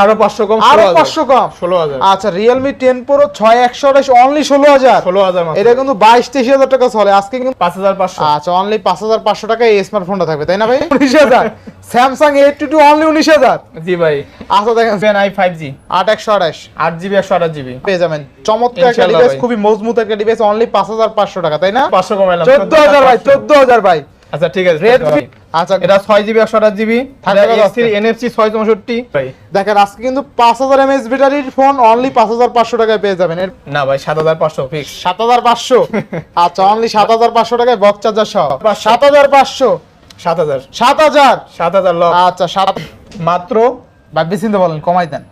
আরও পাঁচশো কম? আরও পাঁচশো কম। ষোলো হাজার। আচ্ছা রিয়েলমি টেন প্রো ছয় একশো আঠাশ অনলি ষোলো হাজার। ষোলো হাজার এটা কিন্তু বাইশ তেইশ হাজার টাকা চলে। আজকে কিন্তু পাঁচ হাজার পাঁচশো। আচ্ছা অনলি পাঁচ হাজার পাঁচশো টাকা এই স্মার্টফোনটা থাকবে তাই না ভাই? উনিশ হাজার। Samsung eight two two only উনিশ হাজার। জি ভাই। আচ্ছা দেখেন। আই ফাইভ জি আট একশো আঠাশ। আট জিবি একশো আঠাশ জিবি। পেয়ে যাবেন। চমৎকার একটা ডিভাইস খুবই মজবুত একটা ডিভাইস অনলি পাঁচ হাজার পাঁচশো টাকা তাই না? পাঁচশো কমাইলাম। চোদ্দ হাজার ভাই চোদ্দ হাজার ভাই। আচ্ছা ঠিক আছে। রেডমি আচ্ছা। এটা ছয় জিবি একশো আঠাশ জিবি থাকবে কত আজকে? এনএফসি ছয় চৌষট্টি। দেখেন আজকে কিন্তু পাঁচ হাজার এমএস ব্যাটারির ফোন অনলি পাঁচ হাজার পাঁচশো টাকায় পেয়ে যাবেন। না ভাই সাত হাজার পাঁচশো ফিক্স সাত হাজার পাঁচশো? আচ্ছা অনলি সাত হাজার পাঁচশো টাকায় বক্স চার্জার সহ। সাত হাজার পাঁচশো। সাত হাজার সাত হাজার। সাত হাজার? লক আচ্ছা সাত মাত্র? চিন্তা বলেন কমাই দেন।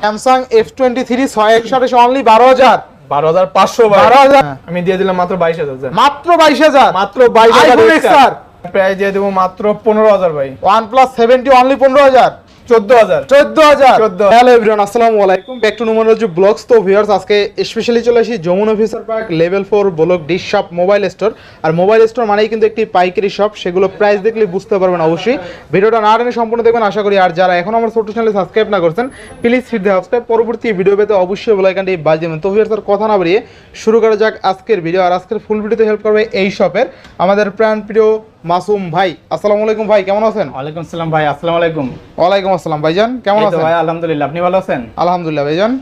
স্যামসাং এফ টোয়েন্টি থ্রি ছয় একশো আঠাশ অনলি বারো হাজার। বারো হাজার পাঁচশো বারো হাজার। আমি দিয়ে দিলাম মাত্র বাইশ হাজার। মাত্র বাইশ হাজার। মাত্র বাইশ হাজার প্রায় দিয়ে দেবো মাত্র পনেরো হাজার ভাই। ওয়ান প্লাস সেভেন্টি অনলি পনেরো হাজার। চোদ্দ হাজার। চোদ্দ হাজার। 14 হ্যালো এভরিওয়ান আসসালামু আলাইকুম। ব্যাক টু নুমারোজ ব্লগস তো ভিউয়ার্স আজকে স্পেশালি চলে আসি Jamuna officer park level four block dish shop mobile store আর মোবাইল স্টোর মানেই কিন্তু একটি পাইকারি শপ সেগুলো প্রাইস দেখলে বুঝতে পারবেন অবশ্যই। ভিডিওটা না টেনে সম্পূর্ণ দেখবেন আশা করি। আর যারা এখন আমার ছোট চ্যানেলে সাবস্ক্রাইব না করছেন প্লিজ হিট দ্য সাবস্ক্রাইব পরবর্তী ভিডিও পেতে অবশ্যই বেলাইকানটি বাজ দেবেন। তো ভিউয়ার্স আর কথা না বাড়িয়ে শুরু করা যাক আজকের ভিডিও আর আজকের ফুল ভিডিওতে হেল্প করবে এই শপের আমাদের প্রাণ প্রিয় মাসুম ভাই আসসালামু আলাইকুম ভাই কেমন আছেন? ওয়ালাইকুম আসসালাম ভাই আসসালামু আলাইকুম। ওয়ালাইকুম আসসালাম ভাইজান কেমন আছেন? ভাই আলহামদুলিল্লাহ আপনি ভালো আছেন? আলহামদুলিল্লাহ ভাইজান।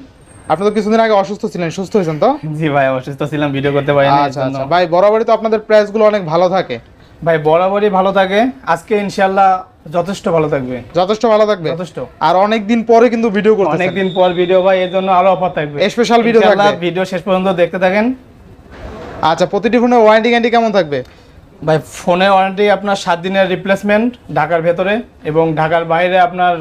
আপনি তো কিছুদিন আগে অসুস্থ ছিলেন সুস্থ হয়েছেন তো? জি ভাই অসুস্থ ছিলাম ভিডিও করতে পারিনি আচ্ছা আচ্ছা। ভাই বরাবরই তো আপনাদের প্রাইসগুলো অনেক ভালো থাকে। ভাই বরাবরই ভালো থাকে। আজকে ইনশাআল্লাহ যথেষ্ট ভালো থাকবে। যথেষ্ট ভালো থাকবে? যথেষ্ট। আর অনেক দিন পরে কিন্তু ভিডিও করতেছেন। অনেকদিন পর ভিডিও ভাই এর জন্য আরও অফার থাকবে। স্পেশাল ভিডিও থাকবে? ভিডিও শেষ পর্যন্ত দেখতে থাকেন। আচ্ছা প্রতিটি ফোনে ওয়ারেন্টি গ্যারান্টি কেমন থাকবে? ভাই ফোনের ওয়ারেন্টি আপনার সাত দিনের রিপ্লেসমেন্ট ঢাকার ভেতরে এবং ঢাকার বাইরে আপনার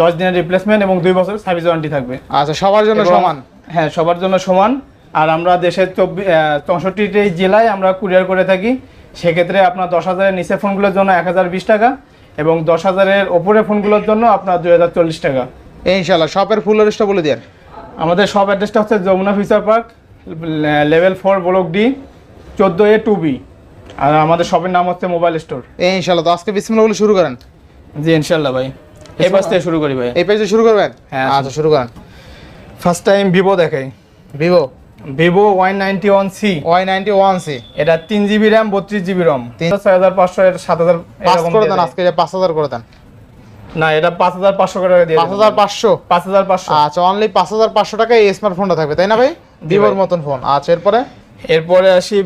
দশ দিনের রিপ্লেসমেন্ট এবং দুই বছর সার্ভিস ওয়ারেন্টি থাকবে। আচ্ছা সবার জন্য সমান? হ্যাঁ সবার জন্য সমান। আর আমরা দেশের চব্বিশ চৌষট্টিটি জেলায় আমরা কুরিয়ার করে থাকি। সেক্ষেত্রে আপনার দশ হাজারের নিচে ফোনগুলোর জন্য এক হাজার বিশ টাকা এবং দশ হাজারের ওপরে ফোনগুলোর জন্য আপনার দুই হাজার চল্লিশ টাকা। ইনশাল্লাহ শপের ফুল লিস্টটা বলে দেন আমাদের শপ অ্যাড্রেসটা হচ্ছে Jamuna future park level four block D চোদ্দ এ টু বি আর আমাদের শপের নাম হচ্ছে মোবাইল স্টোর। এই ইনশাল্লাহ তো আজকে বিসমিল্লাহ বলে শুরু করেন। জি ইনশাল্লাহ ভাই। এই পাশ থেকে শুরু করি ভাই। এই পেজে শুরু করবেন? হ্যাঁ, আচ্ছা। শুরু করেন। ফার্স্ট টাইম ভিভো দেখাই। Vivo Vivo Y ninety one C Y ninety one C এটা তিন জিবি র্যাম বত্রিশ জিবি রম তিন- ছয় হাজার পাঁচশো এর সাত হাজার পাঁচ করে দেন আজকে পাঁচ হাজার করে দেন। না এটা পাঁচ হাজার পাঁচশো করে দিয়ে পাঁচ হাজার পাঁচশো? পাঁচ হাজার পাঁচশো। আচ্ছা অনলি পাঁচ হাজার পাঁচশো টাকায় এই স্মার্টফোনটা থাকবে তাই না ভাই? ভিভোর। মতন ফোন আচ্ছা এরপরে? এরপরে আসি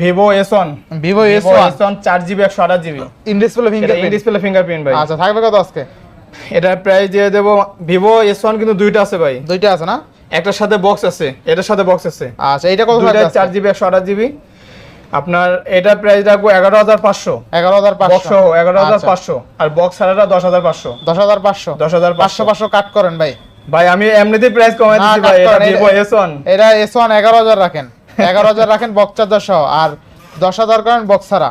Vivo S one Vivo S one চার জিবি একশো আঠাশ জিবি ইন ডিসপ্লে এটা ফিঙ্গার ডিসপ্লে ফিঙ্গারপ্রিন্ট ভাই। আচ্ছা থাকবে কত আজকে? এটার প্রাইস দিয়ে দেবো ভিভো এস ওয়ান কিন্তু দুইটা আছে ভাই। দুইটা আছে না? একটার সাথে বক্স আছে এটার সাথে বক্স আছে। আচ্ছা এইটা কত চার জিবি একশো আঠাশ জিবি আপনার এটার প্রাইস রাখব এগারো হাজার পাঁচশো। এগারো হাজার পাঁচশো। এগারো হাজার আচ্ছা। পাঁচশো আর বক্স ছাড়াটা দশ হাজার পাঁচশো। দশ হাজার পাঁচশো। দশ হাজার পাঁচশো। পাঁচশো কাট করেন ভাই। ভাই আমি এমনিতেই প্রাইস কমাই দিচ্ছি ভাই। এটা এটা- এস ওয়ান এটা এস ওয়ান এগারো হাজার রাখেন। এগারো হাজার রাখেন বক্সার চার্জার সহ আর দশ হাজার করেন বক্সারা ছাড়া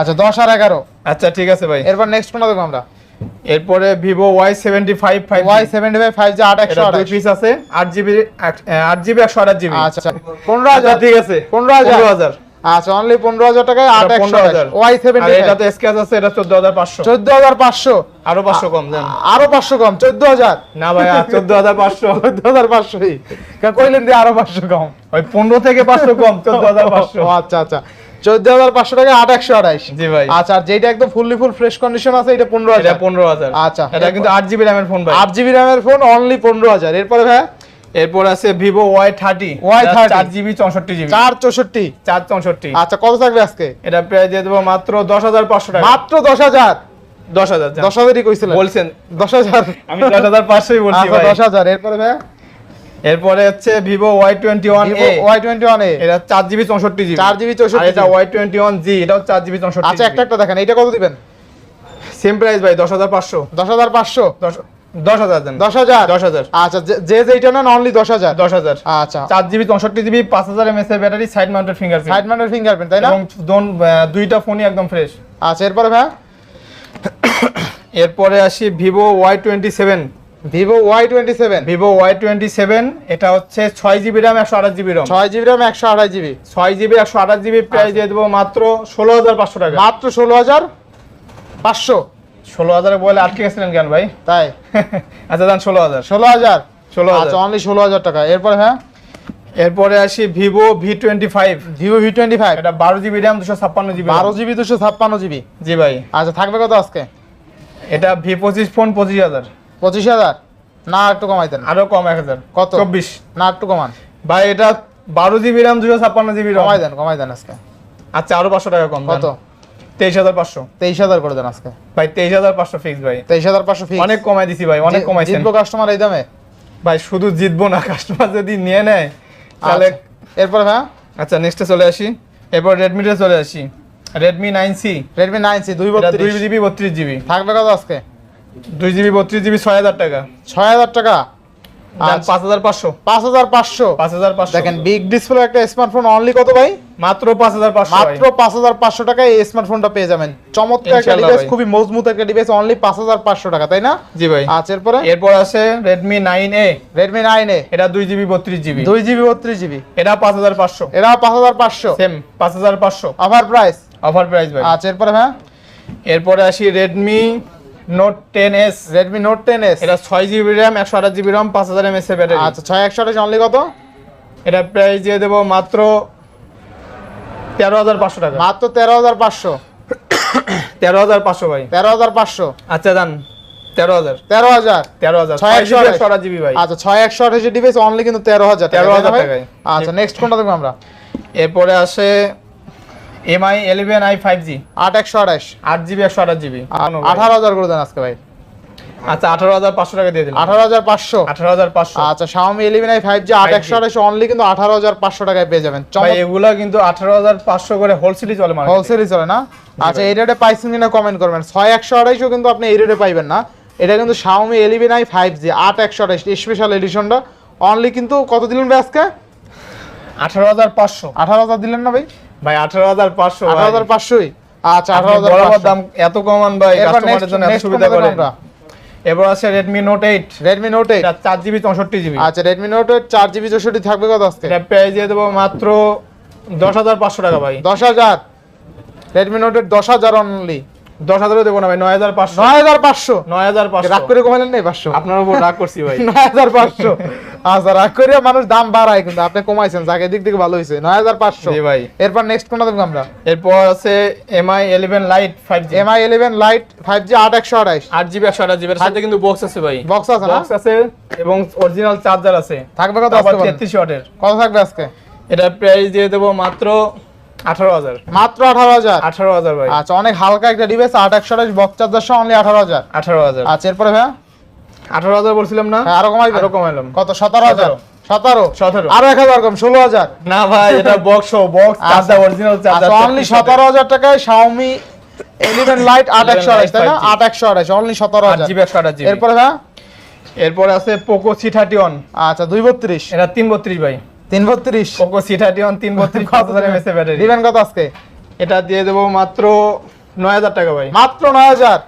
আচ্ছা দশ আর এগারো। আচ্ছা ঠিক আছে ভাই। এরপর নেক্সট কোনটা দেখব আমরা? এরপরে Vivo Y seventy five five Y seventy five five G আট একশো আট পিস আছে আট জিবি আট জিবি একশো আট জিবি আচ্ছা আচ্ছা। পনেরো আচ্ছা হাজার ঠিক আছে। পনেরো হাজার। হাজার। আচ্ছা অনলি পনেরো হাজার টাকায় আট এটা একশো পনেরো হাজার। ওয়াই আর সেভেন্টি এটাতে স্ক্যাচ আছে এটা চোদ্দ হাজার পাঁচশো। চোদ্দ হাজার পাঁচশো। আরও পাঁচশো কম দেন আরও পাঁচশো কম চোদ্দ হাজার। না ভাই চোদ্দ হাজার পাঁচশো। হাজার পাঁচশো কইলেন দিয়ে আরও পাঁচশো কম। ওই পনেরো থেকে পাঁচশো কম চোদ্দ হাজার পাঁচশো। ও, আচ্ছা আচ্ছা। চোদ্দ হাজার পাঁচশো টাকা আট একশো আঠাইশ জি ভাই। আচ্ছা আর যেটা একদম ফুললি ফুল ফ্রেশ কন্ডিশন আছে এটা পনেরো এটা হাজার পনেরো হাজার। আচ্ছা। এটা কিন্তু আট জিবি র্যামের ফোন ভাই। জিবি র্যামের ফোন অনলি পনেরো হাজার। এরপরে ভাই এরপর আছে ভিভো ওয়াই থার্টি Y30 চার জিবি চৌষট্টি জিবি। চার চৌষট্টি। চার চৌষট্টি। আচ্ছা কত থাকবে আজকে? এটা প্রায় দিয়ে দেবো মাত্র দশ হাজার পাঁচশো টাকা। মাত্র দশ হাজার? দশ হাজার দশ হাজারই কইছিলেন। বলছেন। দশ হাজার? আমি দশ হাজার পাঁচশোই বলছি আচ্ছা দশ হাজার। এরপরে ভাই? এরপরে হচ্ছে Vivo Y twenty one Y twenty one এটা চার জিবি চৌষট্টি জিবি। 4GB 64 আর এটা ওয়াই টোয়েন্টি ওয়ান জি এটাও চার জিবি চৌষট্টি আচ্ছা একটা একটা দেখেন এটা কত দিবেন? সেম প্রাইস ভাই দশ হাজার পাঁচশো। দশ হাজার পাঁচশো। দশ দশ হাজার দশ হাজার? দশ হাজার। আচ্ছা যে- যে যেটা নেন অনলি দশ হাজার? দশ হাজার। আচ্ছা। চার জিবি চৌষট্টি জিবি পাঁচ হাজার এমএস এর battery side mounted fingerprint side mounted fingerprint তাই না? এবং দুইটা ফোনই একদম ফ্রেশ আচ্ছা এরপরে ভাই? এরপরে আসি Vivo Y twenty seven. Vivo Y twenty seven. Vivo Y twenty seven এটা হচ্ছে ছয় জিবি র্যাম একশো আঠাশ জিবি রম ছয় জিবি র্যাম একশো আঠাশ জিবি। ছয় জিবি একশো আঠাশ জিবি প্রাইস দিয়ে দেবো মাত্র ষোলো হাজার পাঁচশো টাকা। মাত্র ষোলো হাজার পাঁচশো। ষোলো হাজার বলে আটকে গেছিলেন কেন ভাই? তাই? আচ্ছা দান ষোলো হাজার। ষোলো হাজার? ষোলো আচ্ছা অনলি ষোলো হাজার টাকা। এরপরে হ্যাঁ? এরপরে আসি Vivo V twenty five. Vivo V twenty five? এটা বারো জিবি র্যাম দুশো ছাপ্পান্ন জিবি বারো জিবি দুশো ছাপ্পান্ন জিবি? জি ভাই। আচ্ছা থাকবে কত আজকে? এটা ভি পঁচিশ ফোন পঁচিশ হাজার। পঁচিশ হাজার? না একটু কমাই দেন আরও কম এক হাজার। কত? চব্বিশ। না একটু কমান। ভাই এটা বারো জিবি র্যাম দুশো ছাপ্পান্ন জিবি কমাই দেন কমাই দেন আজকে। আচ্ছা আরও পাঁচশো টাকা কম কত? তেইশ হাজার পাঁচশো। তেইশ হাজার করে দেন আজকে। ভাই তেইশ হাজার পাঁচশো ফিক্স ভাই। তেইশ হাজার পাঁচশো ফিক্স অনেক কমাই দিছি ভাই অনেক কমাইছেন। জিতবো কাস্টমার এই দামে? ভাই শুধু জিতবো না কাস্টমার যদি নিয়ে নেয় তাহলে আচ্ছা। এরপরে হ্যাঁ? আচ্ছা নেক্সটে চলে আসি। এরপর রেডমিতে চলে আসি। Redmi nine C Redmi nine C দুই দুই জিবি বত্রিশ জিবি থাকবে কত আজকে? দুই জিবি বত্রিশ জিবি ছয় হাজার টাকা। ছয় হাজার টাকা? দেখেন বিগ ডিসপ্লে একটা স্মার্টফোন অনলি কত ভাই? মাত্র পাঁচ হাজার পাঁচশো মাত্র পাঁচ হাজার পাঁচশো টাকায় এই স্মার্টফোনটা পেয়ে যাবেন। চমৎকার একটা ডিভাইস খুবই মজবুত একটা ডিভাইস অনলি পাঁচ হাজার পাঁচশো টাকা তাই না? জি ভাই। আচ্ছা এরপরে? এরপর আছে Redmi nine A Redmi nine A এটা দুই জিবি বত্রিশ জিবি। দুই জিবি বত্রিশ জিবি। এটা পাঁচ হাজার পাঁচশো। এরা পাঁচ হাজার পাঁচশো। সেম পাঁচ হাজার পাঁচশো। অফার প্রাইস অফার প্রাইস ভাই। আচ্ছা এরপরে হ্যাঁ? এরপরে আসি Redmi note ten S Redmi note ten S এটা ছয় জিবি র্যাম একশো আঠাশ জিবি র্যাম পাঁচ হাজার এমএস ব্যাটারি আচ্ছা ছয় একশো আঠাশ অনলি কত? এটা প্রাইস দিয়ে দেবো মাত্র তেরো হাজার পাঁচশো টাকা। মাত্র তেরো হাজার পাঁচশো। তেরো হাজার পাঁচশো ভাই। তেরো হাজার পাঁচশো। আচ্ছা দান তেরো হাজার। তেরো হাজার। তেরো হাজার। ছয় একশো আঠাশ। জিবি ভাই। আচ্ছা ছয় একশো আঠাশ ডিভাইস অনলি কিন্তু তেরো হাজার টাকা, 13,000 তাই না ভাই? টাকায়। আচ্ছা নেক্সট কোনটা দেখব আমরা? এরপরে আসে MI eleven i five G আট একশো আঠাশ। আট জিবি একশো আঠাশ জিবি। আঠারো হাজার করে দেন আজকে ভাই। আচ্ছা আঠারো হাজার পাঁচশো টাকা দিয়ে দিলাম। আঠারো হাজার পাঁচশো। আঠারো হাজার পাঁচশো। আচ্ছা Xiaomi eleven i five G আট 5G একশো আঠাশ অনলি কিন্তু আঠারো হাজার পাঁচশো টাকায় পেয়ে যাবেন। এগুলা কিন্তু আঠারো হাজার পাঁচশো করে হোলসেলই চলে মানে হোলসেলই চলে না? আচ্ছা এই রেটে পাইছেন কিনা কমেন্ট করবেন। ছয় একশো আড়াইশো কিন্তু আপনি এই রেটে পাইবেন না। এটা কিন্তু শাওমি আই ফাইভ জি আট একশো স্পেশাল এডিশনটা অনলি কিন্তু কত দিলেন ভাই আজকে? আঠারো হাজার পাঁচশো। আঠারো হাজার দিলেন না ভাই? ভাই আঠারো হাজার পাঁচশো আঠারো হাজার পাঁচশোই? আচ্ছা আঠারো হাজার দাম এত কমান ভাই কাস্টমারের জন্য এত সুবিধা করে? এবার আছে Redmi note eight Redmi note eight চার জিবি চৌষট্টি জিবি আচ্ছা রেডমি নোট এইট চার জিবি চৌষট্টি থাকবে কত আজকে? এটা প্রাইস দিয়ে দেবো মাত্র দশ হাজার পাঁচশো টাকা ভাই। দশ হাজার। রেডমি নোট এইট দশ হাজার অনলি দশ হাজারও দেবো না ভাই নয় হাজার পাঁচশো। নয় হাজার পাঁচশো। নয় হাজার পাঁচশো। রাগ করে কমালেন নেই পাঁচশো? আপনার উপর রাগ করছি ভাই। নয় হাজার পাঁচশো। আচ্ছা রাগ করে মানুষ দাম বাড়ায় কিন্তু আপনি কমাইছেন যাকে দিক থেকে ভালো হয়েছে নয় হাজার পাঁচশো। ভাই। এরপর নেক্সট কোনটা দেখব আমরা? এরপর আছে MI eleven lite five G MI eleven lite five G আট একশো আঠাইশ আট জিবি একশো আঠাশ জিবির সাথে কিন্তু বক্স আছে ভাই। বক্স আছে বক্স আছে এবং অরিজিনাল চার্জার আছে। থাকবে কত? তেত্রিশ ওয়াটের কত থাকবে আজকে? এটা প্রাইস দিয়ে দেবো মাত্র আঠারো হাজার। মাত্র আঠারো হাজার? আঠারো হাজার ভাই। আচ্ছা অনেক হালকা একটা ডিভাইস আট একশো আঠাইশ বক্স চার্জার সহ অনলি আঠারো হাজার। আঠারো হাজার। আচ্ছা এরপরে আঠারো হাজার বলছিলাম না? হ্যাঁ, আরও কমাই আরও কমাইলাম কত? সতেরো হাজার? সতেরো। সতেরো? আরও এক হাজার কম ষোলো হাজার। না ভাই এটা box box charger original charger আচ্ছা অনলি সতেরো হাজার টাকায় শাওমি লাইট আট একশো তাই না? আট একশো অনলি সতেরো আট হাজার জিবি একশো আঠাশ এরপরে এরপর আছে পোকো সি থার্টি ওয়ান আচ্ছা দুই বত্রিশ। এটা তিন বত্রিশ ভাই। তিন বত্রিশ পোকো সি থার্টি ওয়ান তিন বত্রিশ পাঁচ হাজার এমএস ব্যাটারি দিবেন কত আজকে? এটা দিয়ে দেবো মাত্র নয় হাজার টাকা ভাই। মাত্র নয় হাজার।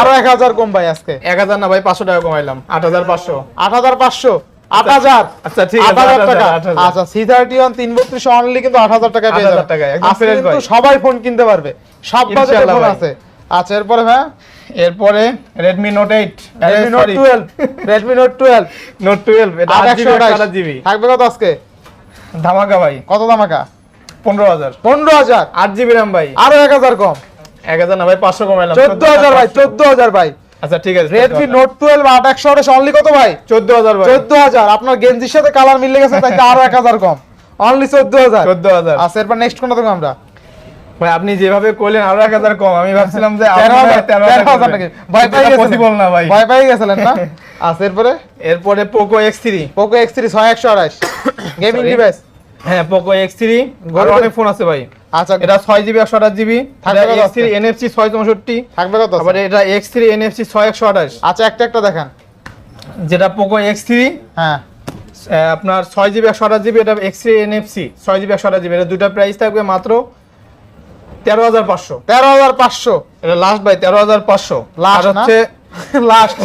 আরও এক হাজার কম ভাই আজকে। এক হাজার না ভাই পাঁচশো টাকা কমাইলাম আট হাজার পাঁচশো। আট হাজার পাঁচশো? আট হাজার? আচ্ছা ঠিক আট হাজার টাকা। আচ্ছা সি থার্টি ওয়ান তিন বত্রিশ অনলি কিন্তু আট হাজার টাকা পেয়ে 8,000 যাবেন। আজকে কিন্তু সবাই ফোন কিনতে পারবে। সব বাজেটের ফোন আছে। আচ্ছা এরপরে ভাই? এরপরে Redmi note eight Redmi note twelve Redmi note twelve note twelve এটা আট আট একশো জিবি আঠাশ জিবি থাকবে কত আজকে? ধামাকা ভাই। কত ধামাকা? পনেরো হাজার। পনেরো হাজার? আট জিবি র্যাম ভাই। আরও এক হাজার কম? এক হাজার না ভাই পাঁচশো কমাইলাম। চোদ্দ হাজার ভাই চোদ্দ হাজার ভাই। আচ্ছা ঠিক আছে রেডমি নোট টুয়েলভ আট একশো অনলি কত ভাই? চোদ্দ হাজার ভাই। চোদ্দ হাজার। আপনার গেঞ্জির সাথে কালার মিলে গেছে তাই আরও এক হাজার কম। অনলি চোদ্দ হাজার। চোদ্দ হাজার। আচ্ছা এরপর নেক্সট কোনটা দেখব আমরা? ভাই আপনি যেভাবে করলেন আরও এক হাজার কম। আমি ভাবছিলাম যে ভয় পাই পসিবল না ভাই। ভয় পাই গেছিলেন না? আচ্ছা এরপরে? এরপরে Poco X three Poco X three ছয় একশো আঠাশ গেমিং ডিভাইস হ্যাঁ পোকো এক্স থ্রি গরুর- অনেক ফোন আছে ভাই। আচ্ছা। এটা ছয় জিবি একশো আঠাশ জিবি থাকবে এক্স থ্রি? এনএফসি ছয় চৌষট্টি। থাকবে কত আবার এটা এক্স থ্রি এনএফসি ছয় একশো আঠাশ। আচ্ছা একটা একটা দেখান। যেটা পোকো এক্স থ্রি হ্যাঁ। আপনার ছয় জিবি একশো আঠাশ জিবি এটা এক্স থ্রি এনএফসি ছয় জিবি একশো আঠাশ জিবি এটা দুটা প্রাইস থাকবে মাত্র তেরো হাজার পাঁচশো। তেরো হাজার পাঁচশো। এটা লাস্ট ভাই তেরো হাজার পাঁচশো। Last হচ্ছে লাস্ট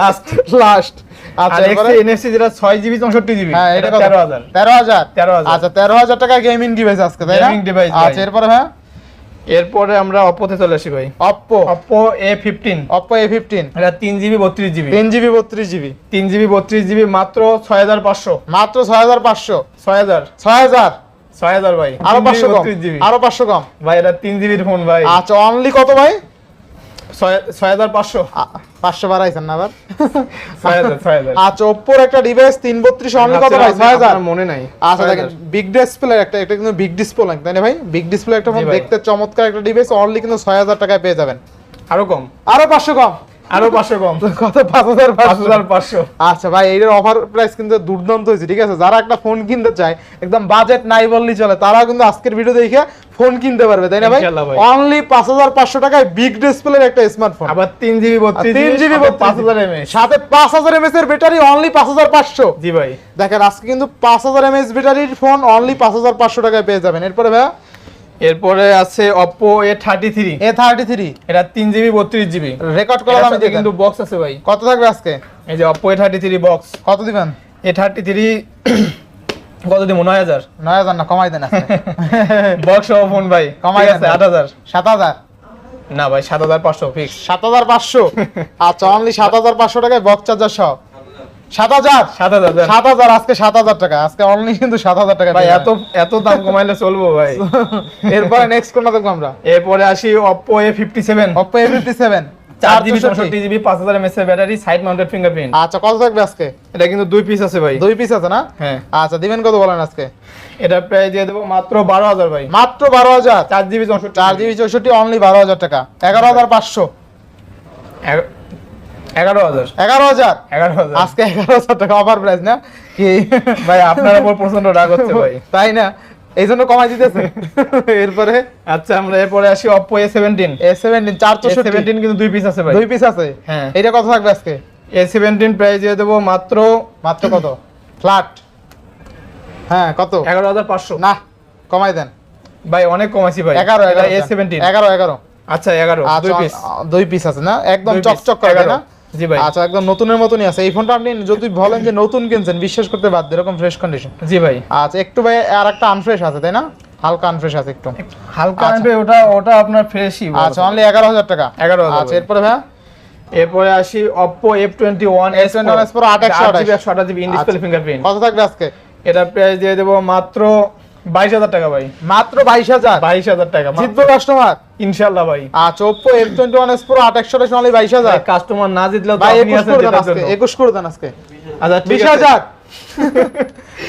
লাস্ট লাস্ট আচ্ছা এরপরে? এনএফসি যেটা ছয় জিবি চৌষট্টি জিবি হ্যাঁ এটা তেরো হাজার। তেরো হাজার? তেরো হাজার। আচ্ছা তেরো হাজার টাকা গেমিং ডিভাইস আজকে তাই না? Gaming আচ্ছা এরপরে হ্যাঁ এরপরে আমরা অপোতে চলে আসি ভাই। Oppo Oppo A fifteen Oppo A fifteen এটা তিন জিবি বত্রিশ জিবি তিন জিবি বত্রিশ জিবি তিন জিবি বত্রিশ জিবি মাত্র ছয় হাজার পাঁচশো। মাত্র ছয় হাজার পাঁচশো। ছয় হাজার। ছয় হাজার। ছয় হাজার ভাই। আরও পাঁচশো কম। আরও পাঁচশো কম। ভাই এটা তিন জিবির ফোন ভাই। আচ্ছা অনলি কত ভাই? ছয় হাজার পাঁচশো। পাঁচশো বাড়াইছেন না আবার? আচ্ছা ওপ্পোর একটা ডিভাইস তিন বত্রিশ অনলি কত ভাই? ছয় হাজার। মনে নাই। আচ্ছা 6000 দেখেন বিগ ডিসপ্লে একটা এটা কিন্তু বিগ ডিসপ্লে তাই না ভাই? বিগ ডিসপ্লে একটা ফোন দেখতে চমৎকার একটা ডিভাইস অনলি কিন্তু ছয় হাজার টাকায় পেয়ে যাবেন। আরও কম। আরও পাঁচশো কম। আরও পাঁচশো কম। কত? পাঁচ হাজার পাঁচ হাজার পাঁচশো। আচ্ছা ভাই এইটার অফার প্রাইস কিন্তু দুর্দান্ত হয়েছে ঠিক আছে? যারা একটা ফোন কিনতে চায় একদম বাজেট নাই বললেই চলে তারা কিন্তু আজকের ভিডিও দেখে ফোন কিনতে পারবে তাই না ভাই? অনলি পাঁচ হাজার পাঁচশো টাকায় বিগ ডিসপ্লের একটা স্মার্টফোন আবার তিন জিবি তিন জিবি পাঁচ হাজার এমএস সাথে পাঁচ হাজার এমএস এর ব্যাটারি অনলি পাঁচ হাজার পাঁচশো। জি ভাই। দেখেন আজকে কিন্তু পাঁচ হাজার এমএস ব্যাটারির ফোন অনলি পাঁচ হাজার পাঁচশো টাকায় পেয়ে যাবেন। এরপরে ভাইয়া? এরপরে আছে Oppo A thirty three A thirty three এটা তিন জিবি বত্রিশ জিবি। রেকর্ড করা দামে দিয়ে কিন্তু বক্স আছে ভাই। কত থাকবে আজকে? এই যে থার্টি থ্রি বক্স কত দিবেন? এ থার্টি থ্রি কত দিব? নয় হাজার। নয় হাজার না কমাই দেন আজকে। বক্স সহ ফোন ভাই। কমাই আছে দেন। আট হাজার। সাত হাজার। না ভাই সাত হাজার পাঁচশো ফিক্স সাত হাজার পাঁচশো। আচ্ছা অনলি সাত হাজার পাঁচশো টাকায় বক্স চার্জার সহ। সাত হাজার। সাত হাজার সাত হাজার আজকে সাত হাজার টাকা। আজকে অনলি কিন্তু সাত হাজার টাকা ভাই এত এত দাম কমাইলে চলবো ভাই। এরপরে নেক্সট কোনটা দেখব আমরা? এরপরে আসি Oppo A fifty seven Oppo A fifty seven চার জিবি চৌষট্টি জিবি পাঁচ হাজার এমএস এর ব্যাটারি সাইড মাউন্টেড ফিঙ্গারপ্রিন্ট আচ্ছা কত থাকবে আজকে? এটা কিন্তু দুই পিস আছে ভাই। দুই পিস আছে না? হ্যাঁ। আচ্ছা দিবেন কত বলেন আজকে? এটা প্রায় দিয়ে দেবো মাত্র বারো হাজার ভাই। মাত্র বারো হাজার? চার জিবি চৌষট্টি চার জিবি চৌষট্টি অনলি বারো হাজার টাকা। এগারো হাজার পাঁচশো। এগারো হাজার। এগারো হাজার? এগারো হাজার। আজকে এগারো হাজার টাকা অফার প্রাইস না? কি? ভাই আপনার উপর প্রচণ্ড রাগ হচ্ছে ভাই। তাই না? এই জন্য কমাই দিতেছে। এরপরে? আচ্ছা আমরা এরপরে আসি Oppo A seventeen A seventeen চার সেভেন্টিন কিন্তু দুই পিস আছে ভাই। দুই পিস আছে? হ্যাঁ। এটা কত থাকবে আজকে? এ সেভেন্টিন প্রাইস দিয়ে দেবো মাত্র মাত্র কত? ফ্ল্যাট। হ্যাঁ কত? এগারো হাজার পাঁচশো। না কমাই দেন। ভাই অনেক কমাইছি ভাই। এগারো এগারো এ সেভেন্টিন এগারো এগারো। আচ্ছা এগারো দুই আচ্ছা পিস দুই পিস আছে না? একদম চকচক করে না? জি ভাই। আচ্ছা একদম নতুনের মতনই আছে। এই ফোনটা আপনি যদি বলেন যে নতুন কিনছেন বিশ্বাস করতে বাদ দিয়ে, এরকম ফ্রেশ কন্ডিশন জি ভাই। আচ্ছা একটু ভাই আর একটা আনফ্রেশ আছে তাই না? হালকা আনফ্রেশ আছে একটু। হালকা আচ্ছা। আনবে ওটা ওটা আপনার ফ্রেশই আচ্ছা অনলি এগারো হাজার টাকা। 11,000 আচ্ছা এরপরে ভাই? এরপরে আসি twenty one S21 S Pro আট একশো আঠাশ। জিবি একশো আঠাশ জিবি ইন ডিসপ্লে আচ্ছা। ফিঙ্গারপ্রিন্ট কত থাকবে আজকে? এটা প্রাইস দিয়ে দেবো মাত্র বাইশ হাজার টাকা ভাই। মাত্র বাইশ হাজার? বাইশ হাজার টাকা জিতবো কাস্টমার ইনশাল্লাহ ভাই। আচ্ছা Oppo F twenty one S pro আট একশো আঠাশ বাইশ হাজার? কাস্টমার না জিতলেও ভাই একুশ করে দেন আজকে একুশ করে দেন আজকে। আচ্ছা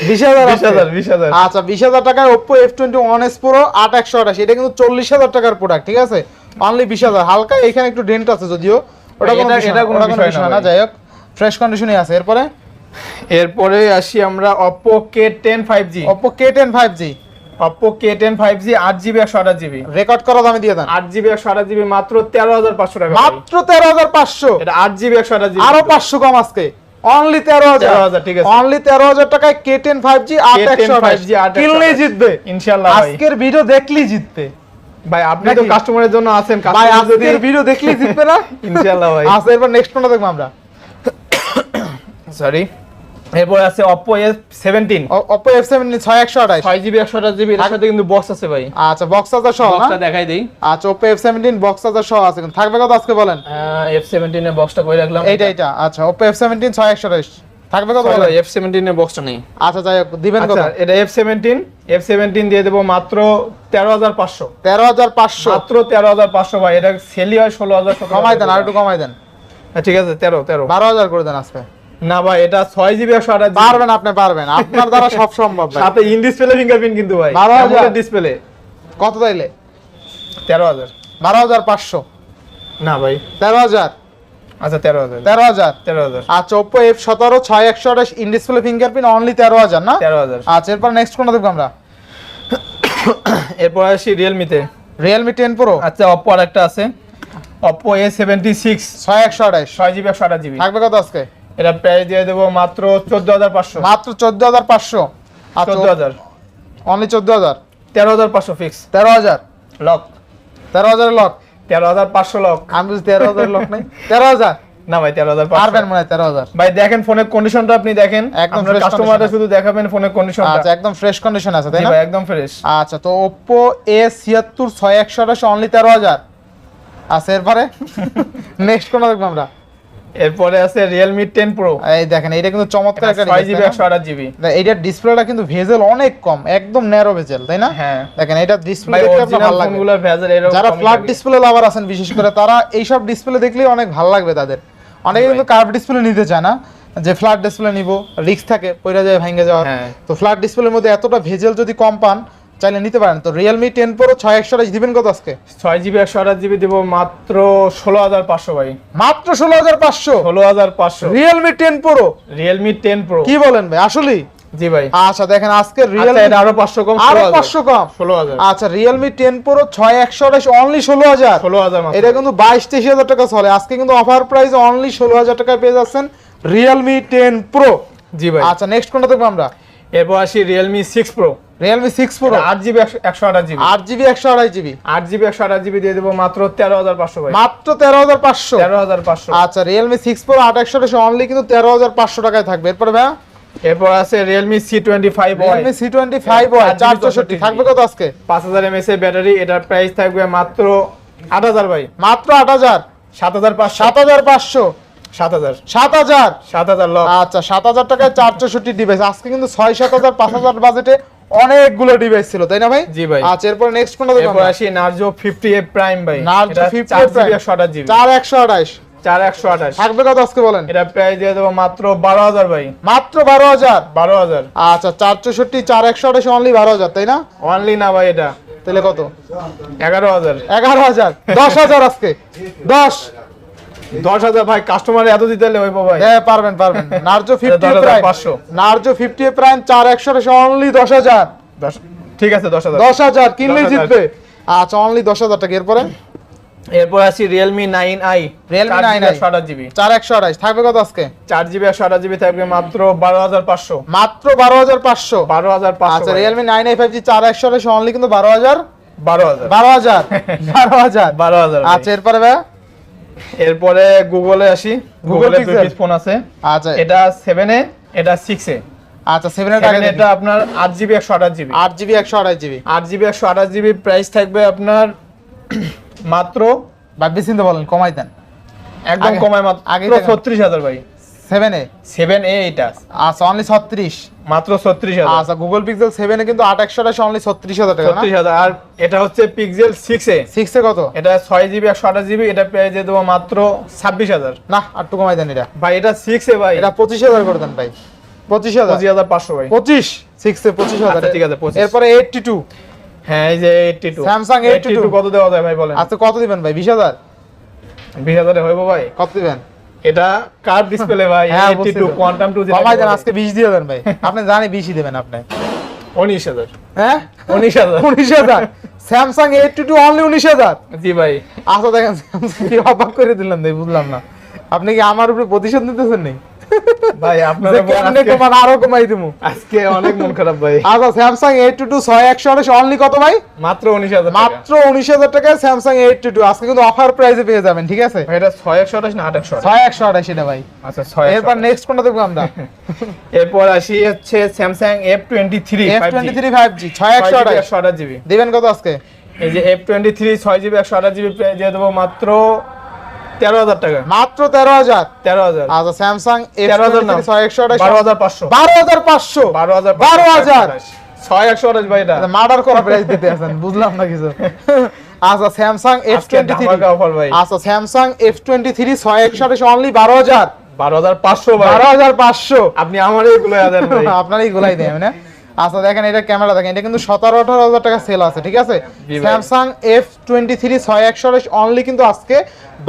বিশ হাজার? আচ্ছা বিশ হাজার টাকায় Oppo F twenty one S pro আট একশো আঠাশ। এটা কিন্তু চল্লিশ হাজার টাকার প্রোডাক্ট ঠিক আছে? অনলি বিশ হাজার। হালকা এখানে একটু ডেন্ট আছে যদিও ওটা কোনো বিষয় না। যাই হোক ফ্রেশ কন্ডিশনে আছে। এরপরে? এরপরে আসি আমরা Oppo K ten five G Oppo K ten five G Oppo K ten five G আট জিবি একশো আঠাশ জিবি রেকর্ড করা দামে দিয়ে দেন। আট জিবি একশো আঠাশ জিবি মাত্র তেরো হাজার পাঁচশো টাকা মাত্র তেরো হাজার পাঁচশো। এটা আট জিবি একশো আঠাশ জিবি আরও পাঁচশো কম আজকে। অনলি তেরো হাজার। 13,000 ঠিক আছে। অনলি তেরো হাজার টাকায় কে টেন ফাইভ জি আট K10 একশো 5G আট একশো কিনলেই জিতবে। ইনশাল্লাহ আজকের ভিডিও দেখলেই জিতবে। ভাই আপনি তো? কাস্টমারের জন্য আছেন। ভাই আজকের ভিডিও দেখলেই জিতবে না? ইনশাল্লাহ ভাই। আচ্ছা এরপর নেক্সট কোনটা দেখব আমরা। সরি এরপরে আছে একশো আঠাশ। ছয় জিবি একশো আঠাশ জিবি এর সাথে কিন্তু বক্স আছে ভাই। আচ্ছা বক্স চার্জার সহ না? বক্সটা দেখাই দেই। আচ্ছা এফ সেভেন্টিন বক্স চার্জার সহ আছে। কিন্তু থাকবে কত আজকে বলেন? এফ সেভেন্টিন এর বক্সটা করে রাখলাম? এইটা এইটা। আচ্ছা ছয় একশো আঠাশ। থাকবে কত বলেন? এফ সেভেন্টিন এর বক্সটা নেই। আচ্ছা যাই হোক দিবেন কত? আচ্ছা এটা এফ সেভেন্টিন এফ সেভেন্টিন দিয়ে দেবো মাত্র তেরো হাজার পাঁচশো। তেরো হাজার পাঁচশো। মাত্র তেরো হাজার পাঁচশো ভাই এটা সেলি হয় ষোলো হাজার সতেরো কমাই দেন আর একটু কমাই দেন। হ্যাঁ, ঠিক আছে তেরো তেরো। বারো হাজার করে দেন আজকে। না ভাই এটা ছয় জিবি একশো আঠাশ পারবেন আপনি পারবেন। আপনার দ্বারা সব সম্ভব ভাই। সাথে ইন ডিসপ্লে ফিঙ্গারপ্রিন্ট কিন্তু ভাই। বারো হাজার? ডিসপ্লে কত তাইলে তেরো হাজার। বারো হাজার পাঁচশো। না ভাই। তেরো হাজার। আচ্ছা তেরো হাজার। তেরো হাজার। তেরো হাজার। আচ্ছা ছয় একশো আঠাশ ইন ডিসপ্লে ফিঙ্গারপ্রিন্ট অনলি তেরো হাজার না? তেরো হাজার। আচ্ছা এরপর নেক্সট কোনটা দেখব আমরা? এরপর আসি রিয়েলমিতে রিয়েলমি টেন প্রো আচ্ছা অপো আর একটা আছে ছয় জিবি একশো আঠাশ জিবি থাকবে কত আজকে? এটা প্রাইস দিয়ে দেবো মাত্র চোদ্দ হাজার পাঁচশো। মাত্র চোদ্দ হাজার পাঁচশো। আচ্ছা চোদ্দ হাজার। অনলি চোদ্দ হাজার? তেরো হাজার পাঁচশো ফিক্স তেরো হাজার? লক তেরো হাজার লক তেরো হাজার পাঁচশো লক আমি বুঝি তেরো হাজার লক নাই। তেরো হাজার? না ভাই তেরো হাজার পারবেন মনে হয় তেরো হাজার। ভাই দেখেন ফোনের কন্ডিশনটা আপনি দেখেন। একদম fresh শুধু দেখাবেন ফোনের কন্ডিশনটা আচ্ছা একদম ফ্রেশ কন্ডিশন আছে তাই না? ভাই একদম ফ্রেশ আচ্ছা তো ওপ্পো এ ছিয়াত্তর ছয় একশো আঠাশ অনলি তেরো হাজার। আচ্ছা এরপরে নেক্সট কোন দেখব আমরা? এরপরে আছে রিয়েলমি টেন প্রো এই দেখেন এটা কিন্তু চমৎকার একটা ছয় device, জিবি তাই না? একশো আঠাশ জিবি এইটার ডিসপ্লেটা কিন্তু ভেজেল অনেক কম একদম ন্যারো ভেজেল তাই না? হ্যাঁ। দেখেন এটা ডিসপ্লে দেখতে আপনার ভালো লাগবে ভেজাল এরকম যারা ফ্ল্যাট ডিসপ্লে লাভার আছেন বিশেষ করে তারা এইসব ডিসপ্লে দেখলেই অনেক ভালো লাগবে তাদের। অনেকে কিন্তু কার্ভ ডিসপ্লে নিতে চায় না যে ফ্ল্যাট ডিসপ্লে নিব রিস্ক থাকে পয়রা যায় ভেঙে যাওয়ার। হ্যাঁ। তো ফ্ল্যাট ডিসপ্লের মধ্যে এতটা ভেজেল যদি কম পান চাইলে নিতে পারেন। তো রিয়েলমি টেন প্রো ছয় একশো আঠাশ দিবেন কত আজকে? ছয় জিবি একশো আঠাশ জিবি দেবো মাত্র ষোলো হাজার পাঁচশো ভাই। মাত্র ষোলো হাজার পাঁচশো? ষোলো হাজার পাঁচশো। Realme ten pro Realme ten pro কি বলেন ভাই আসলেই? জি ভাই। আচ্ছা দেখেন আজকে আচ্ছা, রিয়েলমি আরও পাঁচশো কম আরও পাঁচশো কম। ষোলো হাজার। আচ্ছা রিয়েলমি টেন প্রো ছয় একশো আঠাশ অনলি ষোলো হাজার। ষোলো হাজার মাত্র। এটা কিন্তু বাইশ তেইশ হাজার টাকা চলে। আজকে কিন্তু অফার প্রাইস অনলি ষোলো হাজার টাকায় পেয়ে যাচ্ছেন রিয়েলমি টেন প্রো জি ভাই। আচ্ছা নেক্সট কোনটা দেখব আমরা? এরপর আসি রিয়েলমি সিক্স প্রো জিবি একশো আড়াই জিবি আট জিবি একশো আঠাশ জিবি দিয়ে দেবো মাত্র তেরো হাজার পাঁচশো ভাই। মাত্র তেরো হাজার পাঁচশো? তেরো হাজার পাঁচশো। আচ্ছা রিয়েলমি সিক্স প্রো আট অনলি কিন্তু তেরো হাজার পাঁচশো টাকায় থাকবে। এরপরে ভাইয়া এরপর আছে ওয়াই। আট GB চার চৌষট্টি থাকবে কত আজকে? পাঁচ হাজার এমএস এর ব্যাটারি এটার প্রাইস থাকবে মাত্র আট হাজার ভাই। মাত্র আট হাজার? সাত হাজার পাঁচশো। সাত হাজার সাত হাজার। সাত হাজার? আচ্ছা সাত হাজার টাকায় চার চৌষট্টি ডিভাইস আজকে কিন্তু ছয় সাত হাজার পাঁচ হাজার বাজেটে অনেকগুলো ডিভাইস ছিল তাই না ভাই? জি ভাই। আচ্ছা এরপর নেক্সট কোনটা দেখব এরপর আসি নার্জো ফিফটি এ প্রাইম ভাই। এটা 50 চার Prime। জিবি একশো আঠাশ জিবি। চার একশো আঠাশ। চার একশো আঠাশ। থাকবে কত আজকে বলেন? এটা প্রাইস দিয়ে দেবো মাত্র বারো হাজার ভাই। মাত্র বারো হাজার? বারো হাজার। আচ্ছা চার চৌষট্টি চার একশো আঠাশ অনলি বারো হাজার তাই না? অনলি না ভাই এটা। তাহলে কত? এগারো হাজার। এগারো হাজার। দশ হাজার আজকে। দশ। দশ হাজার ভাই কাস্টমার এত দিতে হলে ভাই। হ্যাঁ পারবেন পারবেন। Narzo fifty 10,500 prime Narzo fifty prime চার একশো অনলি দশ হাজার। ঠিক আছে দশ হাজার। দশ হাজার কিনলেই 10,000 জিতবে। আচ্ছা অনলি দশ হাজার টাকা। এরপরে? এরপর আসি Realme nine I Realme 9i একশো আঠাশ জিবি চার একশো আঠাশ। থাকবে কত আজকে? চার জিবি একশো আঠাশ জিবি থাকবে মাত্র বারো হাজার পাঁচশো। মাত্র বারো হাজার পাঁচশো। বারো হাজার পাঁচশো আচ্ছা Realme nine i five G চার একশো আঠাশ অনলি কিন্তু বারো হাজার? বারো হাজার। বারো হাজার। বারো হাজার। বারো হাজার আচ্ছা এরপরে ভাই? এরপরে গুগলে আসি। গুগলে। দুটি ফোন আছে। আচ্ছা। এটা সেভেনে এটা সিক্সে আচ্ছা সেভেন টাকা সেভেন এটা আপনার আট জিবি একশো আঠাশ জিবি আট জিবি একশো আঠাশ জিবি আট জিবি একশো আঠাশ জিবি প্রাইস থাকবে আপনার মাত্র ভাবি চিন্তা বলেন কমাই দেন। একদম কমাই কমায় মাত্র ছত্রিশ হাজার ভাই। সেভেন এ সেভেন এ এটা আচ্ছা অনলি ছত্রিশ। মাত্র ছত্রিশ হাজার। আচ্ছা গুগল পিক্সেল সেভেনে কিন্তু আট একশো আঠাশ অনলি ছত্রিশ হাজার টাকা ছত্রিশ হাজার। আর এটা হচ্ছে পিক্সেল সিক্স এ সিক্সে কত? এটা ছয় জিবি একশো আঠাশ জিবি এটা পেয়ে দেবো মাত্র ছাব্বিশ হাজার। না আর একটু কমাই দেন এটা। ভাই এটা সিক্স এ ভাই। এটা পঁচিশ হাজার করে দেন ভাই। পঁচিশ হাজার? পঁচিশ হাজার পাঁচশো ভাই। পঁচিশ? সিক্সে পঁচিশ হাজার। আচ্ছা, ঠিক আছে, 25 এরপরে এইটটি টু হ্যাঁ এই যে এইটটি টু Samsung 82 কত দেওয়া যায় ভাই বলেন। আচ্ছা কত দিবেন ভাই? বিশ হাজার? বিশ হাজারে হইব ভাই। কত দিবেন? এটা কার ডিসপ্লে ভাই হ্যাঁ, এইটটি বুঝতে টু পেরেছি। কোয়ান্টাম 2 কমাই দেন আজকে বিশ দিয়ে দেন ভাই। আপনি জানি বিশই দিবেন আপনি। উনিশ হাজার। হ্যাঁ? উনিশ হাজার। উনিশ হাজার। স্যামসাং এইটটি টু অনলি উনিশ হাজার। জি ভাই। আচ্ছা দেখেন কি অবাক করে দিলেন ভাই বুঝলাম না। আপনি কি আমার উপরে প্রতিশোধ নিতেছেন নেই ভাই আপনার কেমনে কমান আরও কমাই দিমু? আজকে অনেক মন খারাপ ভাই। আচ্ছা স্যামসাং এইট টু টু ছয় একশো অনলি কত ভাই? মাত্র উনিশ হাজার মাত্র মাত্র উনিশ হাজার টাকায় স্যামসাং এইট টু টু আজকে কিন্তু অফার প্রাইসে পেয়ে যাবেন ঠিক আছে? এটা ছয় একশো আঠাশ না আট একশো ছয় একশো আঠাশ এটা ভাই। আচ্ছা ছয় এরপর নেক্সট কোনটা দেখব আমরা? এরপর আসি হচ্ছে Samsung F twenty three F twenty three five G ছয় একশো আঠাশ একশো আঠাশ জিবি। দিবেন কত আজকে? এই যে এফ টোয়েন্টি থ্রি ছয় জিবি একশো আঠাশ জিবি দিয়ে দেবো মাত্র তেরো হাজার টাকা। মাত্র তেরো হাজার? তেরো হাজার। আচ্ছা স্যামসাং এফ তেরো হাজার না ছয় একশো আঠাশ। বারো হাজার পাঁচশো। বারো হাজার পাঁচশো। বারো হাজার বারো হাজার। ছয় একশো আঠাশ ভাই এটা। মার্ডার করা প্রাইস দিতে আছেন বুঝলাম না কিছু। আচ্ছা স্যামসাং এফ টোয়েন্টি থ্রি ধামাকা offer ভাই। আচ্ছা স্যামসাং এফ টোয়েন্টি থ্রি ছয় একশো আঠাশ অনলি বারো হাজার। বারো হাজার পাঁচশো বারো হাজার পাঁচশো। আপনি আমার এইগুলো দেন ভাই। আপনারই গোলাই দেয় না? আচ্ছা দেখেন এটা ক্যামেরা দেখেন এটা কিন্তু সতেরো আঠারো হাজার টাকা সেল আছে ঠিক আছে? স্যামসাং এফ টোয়েন্টি থ্রি ছয় একশো অনলি কিন্তু আজকে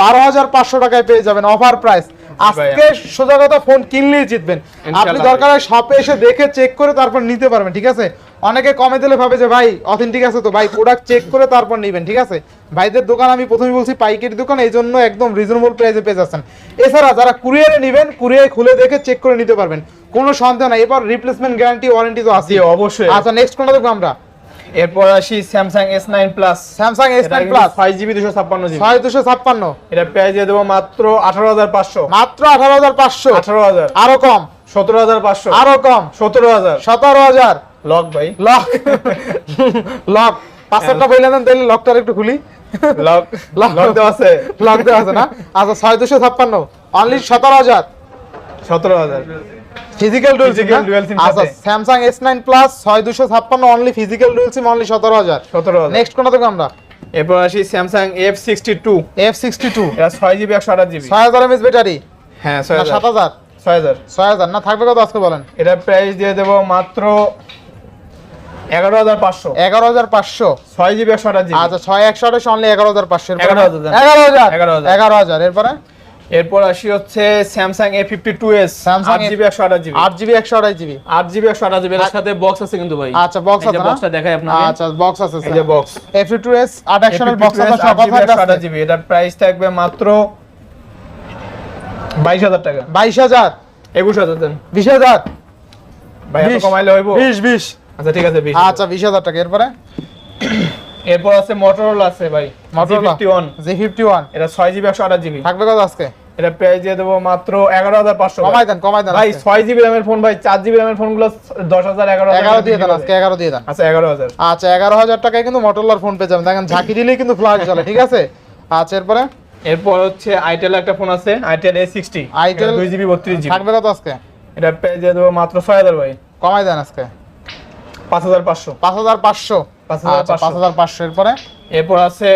বারো হাজার পাঁচশো টাকায় পেয়ে যাবেন অফার প্রাইস আজকে সোজা কথা ফোন কিনলেই জিতবেন। আপনি দরকার হয় শপে এসে দেখে চেক করে তারপর নিতে পারবেন ঠিক আছে? অনেকে কমে দিলে ভাবে যে ভাই অথেন্টিক আছে তো ভাই প্রোডাক্ট চেক করে তারপর নেবেন ঠিক আছে? ভাইদের দোকান আমি প্রথমে বলছি পাইকারি দোকান এই জন্য একদম রিজনেবল প্রাইসে পেয়ে যাচ্ছেন। এছাড়া যারা কুরিয়ারে নেবেন কুরিয়ারে খুলে দেখে চেক করে নিতে পারবেন। কোনো সন্দেহ নাই। এবার রিপ্লেসমেন্ট গ্যারান্টি ওয়ারেন্টি তো আছে। অবশ্যই। আচ্ছা নেক্সট কোনটা দেখব আমরা? এরপর আসি Samsung S nine plus Samsung S nine plus five GB দুশো ছাপ্পান্ন ছয় দুশো ছাপ্পান্ন। এটা প্রাইস দিয়ে দেবো মাত্র আঠারো হাজার পাঁচশো। মাত্র আঠারো হাজার পাঁচশো। আঠারো হাজার। আরও কম। সতেরো হাজার পাঁচশো। আরও কম। সতেরো হাজার। সতেরো হাজার। লক ভাই। লক লক পাঁচশোটা বইলে দেন তাহলে লকটা একটু খুলি। লক লক- লক দেওয়া আছে। লক দেওয়া আছে না? আচ্ছা ছয় দুশো ছাপ্পান্ন। অনলি সতেরো হাজার। সতেরো হাজার। ফিজিক্যাল ডুয়েল সিম আচ্ছা। স্যামসাং এস নাইন প্লাস ছয় দুশো ছাপ্পান্ন only physical dual SIM only সতেরো হাজার। সতেরো হাজার। নেক্সট কোনটা থেকে আমরা? এরপর আসি Samsung F sixty two F sixty two এটা ছয় জিবি একশো আঠাশ জিবি। ছয় হাজার এমএস ব্যাটারি হ্যাঁ ছয় না হাজার সাত হাজার। ছয় হাজার। ছয় হাজার না থাকবে কত আজকে বলেন? এটা প্রাইস দিয়ে দেবো মাত্র এগারো হাজার পাঁচশো। এগারো হাজার পাঁচশো। ছয় জিবি একশো আচ্ছা ছয় একশো আঠাশ অনলি এগারো হাজার পাঁচশো। এগারো হাজার। এগারো হাজার। এগারো হাজার এরপরে? এরপর আসি হচ্ছে Samsung A fifty two S A- GB একশো আঠাশ জিবি। আট জিবি একশো আঠাশ জিবি। আট জিবি একশো আঠাশ জিবি এর সাথে বক্স আছে কিন্তু ভাই। আচ্ছা বক্স আছে বক্সটা দেখাই আপনাকে। আচ্ছা বক্স আছে এই যে বক্স এফ টু এস আট একশো বক্স আছে সব আঠাশ জিবি। এটার প্রাইস থাকবে মাত্র বাইশ হাজার টাকা। বাইশ হাজার। একুশ হাজার দেন। বিশ হাজার। ভাই এত কমাইলে হইব? বিশ বিশ। আচ্ছা ঠিক আছে বিশ। আচ্ছা বিশ হাজার টাকা। এরপরে? এরপর আছে মোটরোলা আছে ভাই Motorola। Fifty one G fifty one এটা ছয় জিবি একশো আঠাশ জিবি। থাকবে কত আজকে? এটা প্রাইস দিয়ে দেবো মাত্র এগারো হাজার পাঁচশো কমাই দেন কমাই দেন ভাই ছয় জিবি র্যামের ফোন ভাই চার জিবি র্যামের ফোনগুলো দশ হাজার এগারো এগারো দিয়ে দেন আজকে এগারো দিয়ে দেন। আচ্ছা এগারো হাজার। আচ্ছা এগারো হাজার টাকায় কিন্তু মোটরলার ফোন পেয়ে যাবেন। দেখেন ঝাঁকি দিলেই কিন্তু ফ্লাশ চলে ঠিক আছে? আচ্ছা এরপরে? এরপর হচ্ছে আইটেল একটা ফোন আছে আইটেল এ সিক্সটি Itel- দুই জিবি বত্রিশ জিবি। থাকবে কত আজকে? এটা প্রাইস দিয়ে দেবো মাত্র ছয় হাজার ভাই। কমাই দেন আজকে। পাঁচ হাজার পাঁচশো। পাঁচ হাজার পাঁচশো। 5,500 আচ্ছা পাঁচ হাজার পাঁচশো। এরপরে? এরপর আছে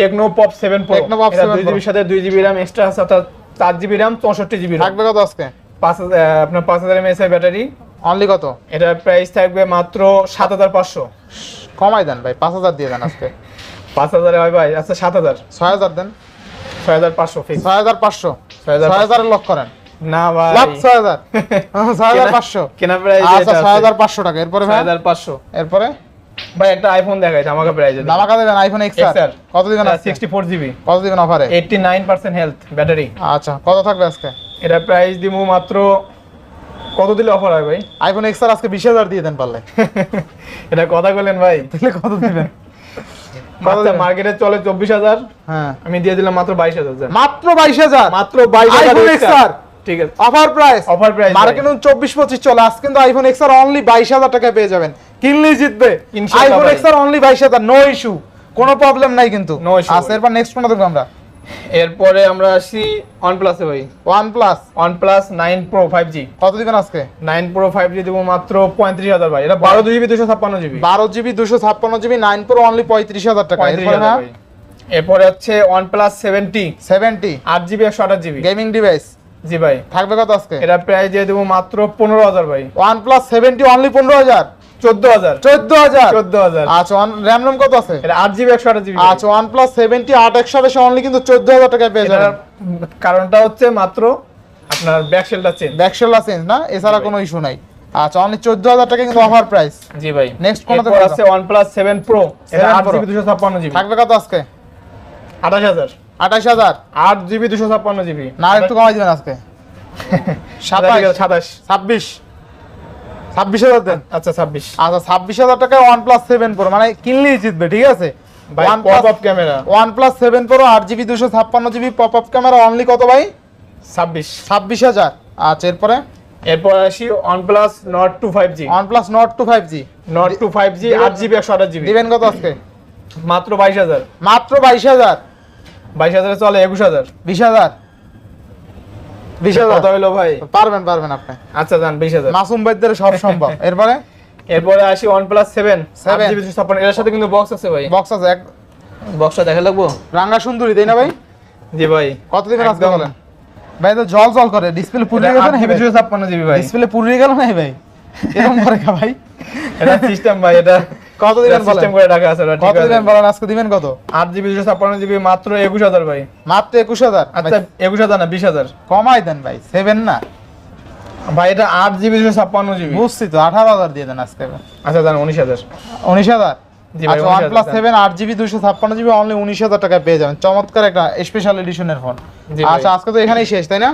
Tecno Pop seven Pro Tecno Pop 7 দুই জিবির সাথে দুই জিবি র্যাম এক্সট্রা আছে অর্থাৎ চার জিবি র্যাম চৌষট্টি জিবি র্যাম থাকবে কত আজকে? পাঁচ হাজার আহ, আপনার পাঁচ হাজার এমএস এর ব্যাটারি। অনলি কত? এটার প্রাইস থাকবে মাত্র সাত হাজার পাঁচশো। কমাই দেন ভাই পাঁচ হাজার দিয়ে দেন আজকে। পাঁচ হাজারে হয় ভাই আচ্ছা সাত হাজার। ছয় হাজার দেন। ছয় হাজার পাঁচশো ফিক্স ছয় হাজার পাঁচশো। ছয় হাজার ছয় লক করেন। না ভাই। লাখ ছয় হাজার। ছয় হাজার পাঁচশো। কেনা প্রাইস আচ্ছা ছয় হাজার পাঁচশো টাকা। এরপরে ছয় ভাই? হাজার পাঁচশো। এরপরে? ভাই একটা আইফোন দেখাই আমাকে প্রাইস নামাকা দেবেন আইফোন এক্স XR কত দিবেন আজকে? সিক্সটি ফোর জিবি কত দিবেন অফারে eighty nine percent health battery আচ্ছা কত থাকবে আজকে? এটা প্রাইস দিব মাত্র কত দিলে অফার হয় ভাই? আইফোন এক্স আজকে বিশ হাজার দিয়ে দেন পারলে। এটা কথা বললেন ভাই। তাহলে কত দিবেন? আচ্ছা মার্কেটে চলে চব্বিশ হাজার। হ্যাঁ। আমি দিয়ে দিলাম মাত্র বাইশ হাজার। দেন। মাত্র বাইশ হাজার? মাত্র বাইশ হাজার iPhone extra। ঠিক আছে। Offer price Offer price, market চব্বিশ পঁচিশ চলে আজ কিন্তু আইফোন এক্স আর অনলি বাইশ হাজার টাকায় পেয়ে যাবেন। কিনলেই জিতবে। ইনশাআল্লাহ আইফোন এক্স আর অনলি বাইশ হাজার নো ইস্যু কোনো প্রবলেম নাই কিন্তু। আচ্ছা এরপর নেক্সট কোনটা দেখব আমরা? এরপরে আমরা আসি ওয়ান প্লাসে ভাই। Plus nine pro five G কত দিবেন আজকে? নাইন প্রো ফাইভ জি দেবো মাত্র পঁয়ত্রিশ হাজার ভাই। এটা বারো দুই জিবি দুশো ছাপ্পান্ন জিবি। বারো জিবি দুশো ছাপ্পান্ন জিবি নাইন প্রো অনলি পঁয়ত্রিশ হাজার টাকা। পঁয়ত্রিশ এরপরে এরপরে হচ্ছে আট জিবি একশো আঠাশ জিবি। গেমিং ডিভাইস জি ভাই। থাকবে কত আজকে? এটা দিয়ে দেবো মাত্র পনেরো হাজার ভাই। ওয়ান প্লাস সেভেন্টি অনলি পনেরো হাজার? চোদ্দ হাজার। চোদ্দ হাজার? চোদ্দ হাজার। আচ্ছা র্যাম রোম কত আছে? এটা আট জিবি একশো আঠাশ জিবি। আচ্ছা ওয়ান প্লাস সেভেন্টি আট একশো বেশি অনলি কিন্তু চোদ্দ হাজার টাকায় পেয়ে যাবেন। কারণটা হচ্ছে মাত্র আপনার চেঞ্জ চেঞ্জ না? এছাড়া। কোনো ইস্যু নাই। আচ্ছা অনলি টাকা কিন্তু অফার প্রাইস জি ভাই। কোনটাতে আছে OnePlus 7 Pro এটা 7 8 Pro। জিবি 256 থাকবে কত আজকে? 28000 আঠাশ হাজার। 8 জিবি 256 জিবি। না একটু কমাই দিবেন আজকে। সাতাশ। 27 ছাব্বিশ। ছাব্বিশ হাজার দেন। আচ্ছা 26 আচ্ছা ছাব্বিশ হাজার টাকায় ওয়ান প্লাস সেভেন প্রো মানে কিনলেই জিতবে ঠিক আছে? Pop up camera one plus seven pro আট জিবি দুশো ছাপ্পান্ন GB pop up camera only কত ভাই? 26 ছাব্বিশ হাজার। আচ্ছা এরপরে? এরপর আসি OnePlus Nord 2 5G one plus Nord two five G Nord 2 5G 8 GB 128 GB. দিবেন কত আজকে? মাত্র 22000 মাত্র বাইশ হাজার 22000 এ চলে 21000 বিশ হাজার? বিশ হাজার হইল ভাই? পারবেন পারবেন আপনি। আচ্ছা জান 20000 মাসুম ভাইদের সব সম্ভব। এরপরে? এরপরে আসি OnePlus 7 7 8 জিবি 256 এর সাথে কিন্তু বক্স আছে ভাই। বক্স আছে এক বক্সটা দেখা লাগবো? রাঙ্গা সুন্দরী তাই না ভাই? জি ভাই। কত দিবেন আজকে বলেন? ভাই তো জল জল করে ডিসপ্লে পুড়িয়ে গেছে না জিবি 256 জিবি ভাই। ডিসপ্লে পুড়িয়ে গেল না ভাই এরকম করে কা ভাই। এটা সিস্টেম ভাই এটা কত দিবেন বলেন? সিস্টেম করে রাখা আছে কত দিবেন বলেন? আজকে দিবেন কত? আট জিবি দুশো ছাপ্পান্ন জিবি মাত্র একুশ হাজার ভাই। মাত্র একুশ হাজার? আচ্ছা একুশ হাজার না বিশ হাজার। কমাই দেন ভাই সেভেন না। ভাই এটা আট জিবি দুশো ছাপ্পান্ন জিবি বুঝছি তো আঠারো হাজার দিয়ে দেন আজকে। আচ্ছা আচ্ছা 19,000 ওয়ান প্লাস দেন। সেভেন আট জিবি দুশো ছাপ্পান্ন জিবি অনলি উনিশ হাজার টাকায় পেয়ে যাবেন। চমৎকার একটা স্পেশাল এডিশনের ফোন আচ্ছা আজকে তো এখানেই শেষ তাই না?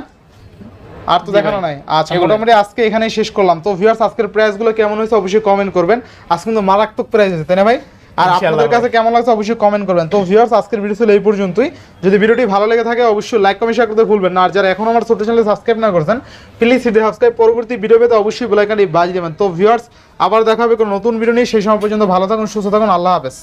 আর তো দেখানো নাই। আচ্ছা মোটামুটি আজকে এখানেই শেষ করলাম। তো ভিউয়ার্স আজকের প্রাইসগুলো কেমন হয়েছে অবশ্যই কমেন্ট করবেন। আজকে কিন্তু মারাত্মক প্রাইস আছে তাই না ভাই? আর আপনাদের কাছে কেমন লাগছে অবশ্যই কমেন্ট করবেন। তো ভিউয়ার্স আজকের ভিডিও ছিল এই পর্যন্তই। যদি ভিডিওটি ভালো লেগে থাকে অবশ্যই লাইক কমেন্ট শেয়ার করতে ভুলবেন না। আর যারা এখন আমার ছোট চ্যানেলে সাবস্ক্রাইব না করছেন প্লিজ সিটি সাবস্ক্রাইব পরবর্তী ভিডিও পেতে অবশ্যই বেলাইকানটি বাজিয়ে দেবেন। তো ভিউয়ার্স আবার দেখা হবে কোনো নতুন ভিডিও নিয়ে। সেই সময় পর্যন্ত ভালো থাকুন সুস্থ থাকুন। আল্লাহ হাফেজ।